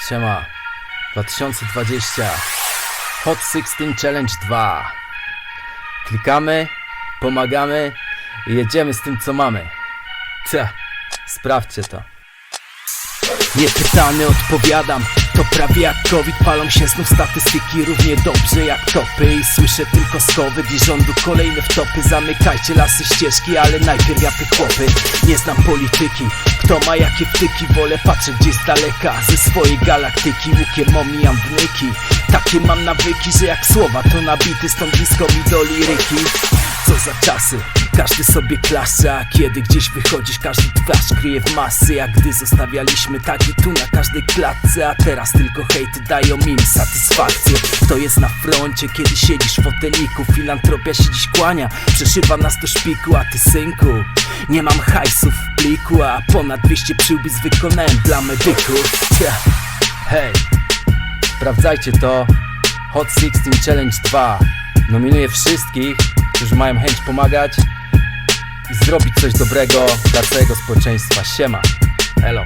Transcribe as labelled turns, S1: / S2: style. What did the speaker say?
S1: Siema. 2020. Hot 16 Challenge 2. Klikamy, pomagamy i jedziemy z tym co mamy. Cia, sprawdźcie to. Niepytany odpowiadam To prawie jak COVID, palą się znów statystyki Równie dobrze jak topy. I słyszę tylko skowy rządu kolejne wtopy. Zamykajcie lasy ścieżki, ale najpierw japy chłopy Nie znam polityki, kto ma jakie wtyki. Wolę patrzeć gdzieś z daleka, ze swojej galaktyki. Łukiem omijam wnyki. Takie mam nawyki, że jak słowa to nabity Stąd blisko mi do liryki Co za czasy, każdy sobie klasza, a kiedy gdzieś wychodzisz, każdy twarz kryje w masy. Jak gdy zostawialiśmy tagi tu na każdej klatce A teraz tylko hejty dają im satysfakcję. Kto jest na froncie, kiedy siedzisz w foteliku. Filantropia się dziś kłania, przeszywa nas do szpiku. A ty synku, nie mam hajsów w pliku A ponad 200 przyłbic wykonałem dla medyków. Hej, sprawdzajcie to. Hot 16 Challenge 2 Nominuję wszystkich, którzy mają chęć pomagać i zrobić coś dobrego dla całego społeczeństwa. Siema. Elo.